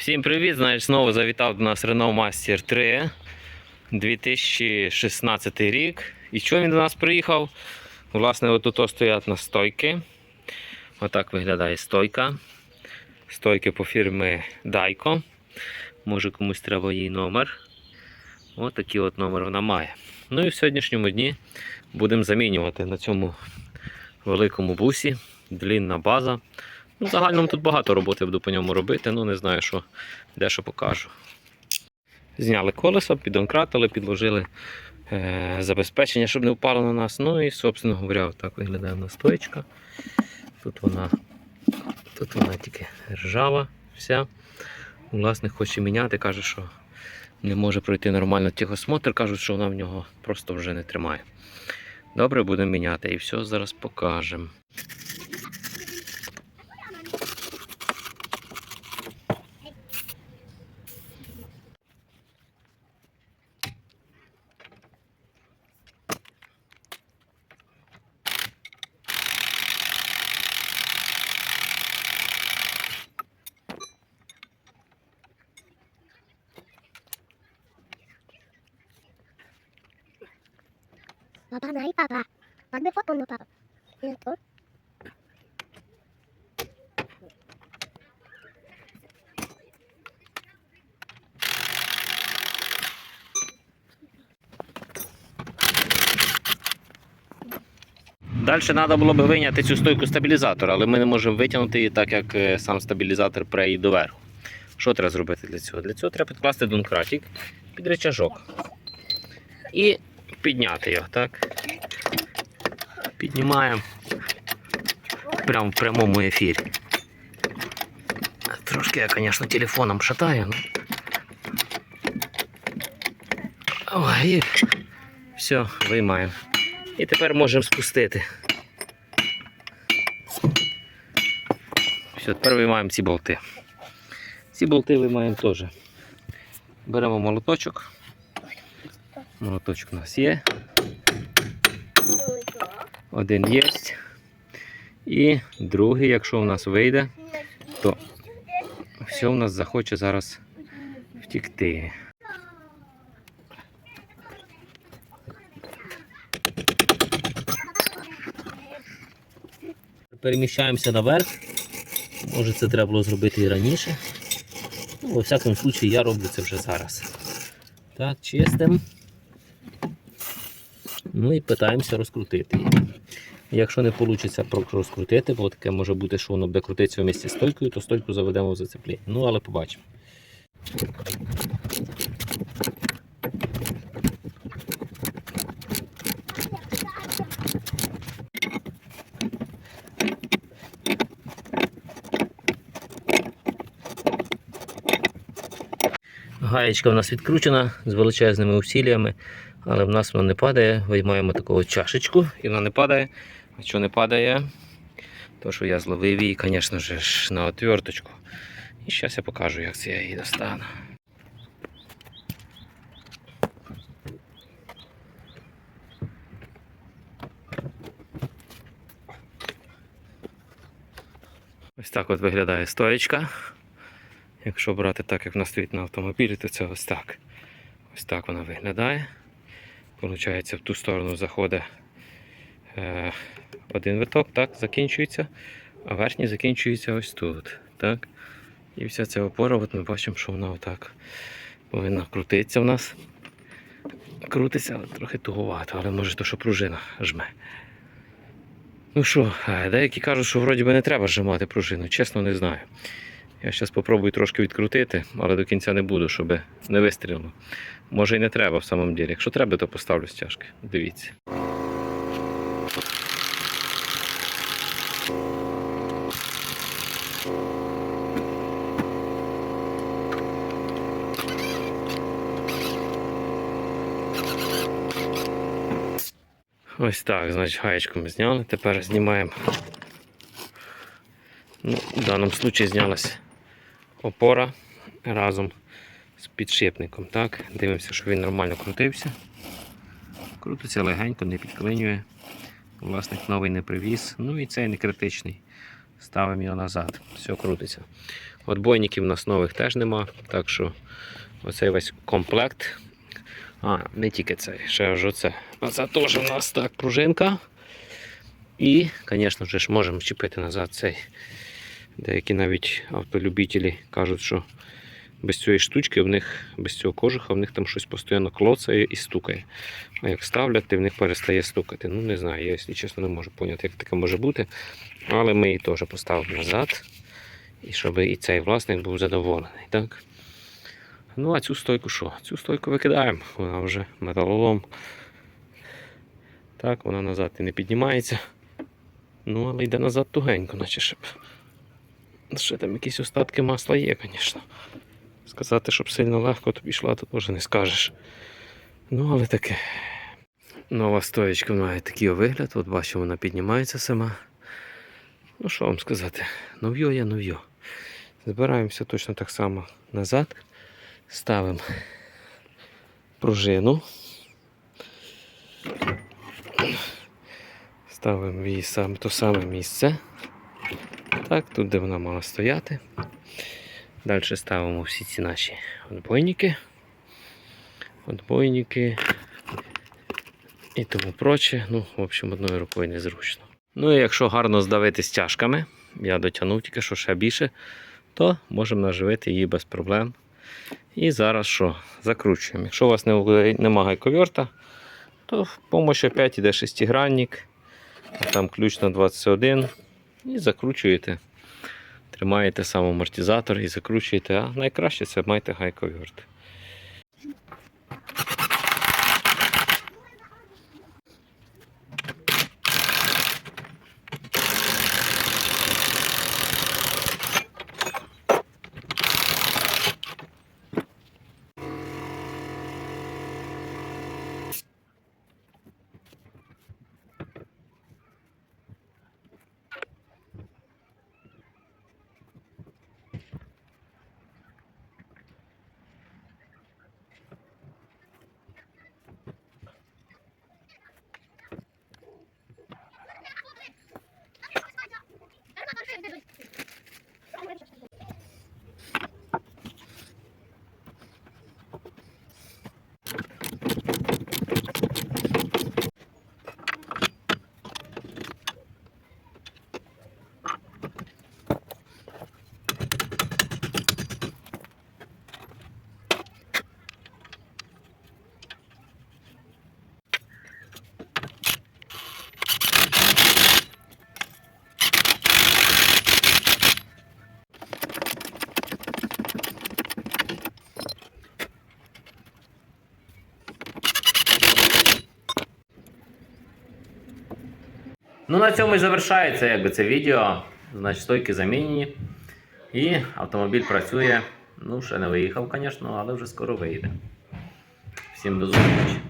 Всім привіт! Знаєш, знову завітав до нас Renault Master 3 2016 рік. І що він до нас приїхав? Власне, отут стоять на стойки. Отак виглядає стойка. Стойки по фірмі Daico. Може комусь треба її номер. Ось такий от номер вона має. Ну і в сьогоднішньому дні будемо замінювати на цьому великому бусі. Длінна база. Ну, загальному тут багато роботи буду по ньому робити, ну не знаю, що дещо покажу. Зняли колесо, підонкратили, підложили е, забезпечення, щоб не впало на нас. Ну і, собственно говоря, так виглядає в нас стоечка. Тут вона, тут вона тільки ржава вся. Власник хоче міняти, каже, що не може пройти нормально техосмотр, кажуть, що вона в нього просто вже не тримає. Добре, будемо міняти і все зараз покажемо. மகனாய் பாப்பா வந்து பொண்ணு பாப்பா இருக்கும் Далі треба було б вийняти цю стойку стабілізатора, але ми не можемо витягнути її, так як е, сам стабілізатор преї доверху. Що треба зробити для цього? Для цього треба підкласти донкратик під речажок. І підняти його. так? Піднімаємо прямо в прямому ефірі. Трошки я, звісно, телефоном шатаю. Ну. Ой, і все, виймаємо. І тепер можемо спустити. Все, тепер виймаємо ці болти. Ці болти виймаємо теж. Беремо молоточок. Молоточок у нас є. Один є. І другий, якщо у нас вийде, то все у нас захоче зараз втікти. Переміщаємося наверх. Може це треба було зробити і раніше. Ну, во всякому випадку я роблю це вже зараз. Так, чистим. Ну і питаємося розкрутити її. Якщо не вийде розкрутити, бо таке може бути, що воно буде крутитися в місці з стойкою, то стойку заведемо в зацепління. Ну, але побачимо. Гаєчка в нас відкручена з величезними усіллями, але в нас вона не падає. Виймаємо таку чашечку і вона не падає. А що не падає? То, що я зловив її, звісно ж, на отверточку. І зараз я покажу, як це я її достану. Ось так от виглядає стоєчка. Якщо брати так, як вона стоїть на автомобілі, то це ось так. Ось так вона виглядає. Получається, в ту сторону заходить е, один виток, так, закінчується, а верхній закінчується ось тут. Так. І вся ця опора, от ми бачимо, що вона отак повинна крутитися в нас. Крутиться, але трохи туговато, але може то, що пружина жме. Ну що, е, деякі кажуть, що вроді би не треба зжимати пружину, чесно не знаю. Я зараз спробую трошки відкрутити, але до кінця не буду, щоб не вистрілило. Може і не треба в самому ділі. Якщо треба, то поставлю стяжки. Дивіться. Ось так, значить, гаєчку ми зняли. Тепер знімаємо. Ну, в даному випадку знялась опора разом з підшипником. Так? Дивимося, щоб він нормально крутився. Крутиться легенько, не підклинює. Власник новий не привіз. Ну і цей не критичний. Ставимо його назад. Все крутиться. Отбойників у нас нових теж нема. Так що оцей весь комплект. А, не тільки цей, ще ж оце. Оце теж у нас так пружинка. І, звісно ж, можемо чіпити назад цей. Деякі навіть автолюбителі кажуть, що без цієї штучки в них, без цього кожуха, в них там щось постійно клоцає і стукає. А як ставлять, то в них перестає стукати. Ну, не знаю, я, якщо чесно, не можу поняти, як таке може бути. Але ми її теж поставимо назад. І щоб і цей власник був задоволений. Так? Ну, а цю стойку що? Цю стойку викидаємо. Вона вже металолом. Так, вона назад і не піднімається. Ну, але йде назад тугенько, наче щоб. Ще там якісь остатки масла є, звісно. Сказати, щоб сильно легко тобі йшла, то теж не скажеш. Ну, але таке. Нова стоєчка має такий вигляд. От бачу, вона піднімається сама. Ну, що вам сказати? Нов'йо є нов'йо. Збираємося точно так само назад. Ставимо пружину. Ставимо її саме то саме місце. Так, тут, де вона мала стояти. Далі ставимо всі ці наші отбойники. Отбойники і тому проче. Ну, в общем, одною рукою незручно. Ну і якщо гарно здавити стяжками, я дотягнув тільки що ще більше, то можемо наживити її без проблем. І зараз що? Закручуємо. Якщо у вас немає гайковерта, то в помощь опять іде шестигранник, а там ключ на 21 і закручуєте. Тримаєте сам амортизатор і закручуєте, а найкраще це майте гайковерт. Ну, на цьому і завершається якби, це відео. Значить, стойки замінені. І автомобіль працює. Ну, ще не виїхав, звісно, але вже скоро виїде. Всім до зустрічі.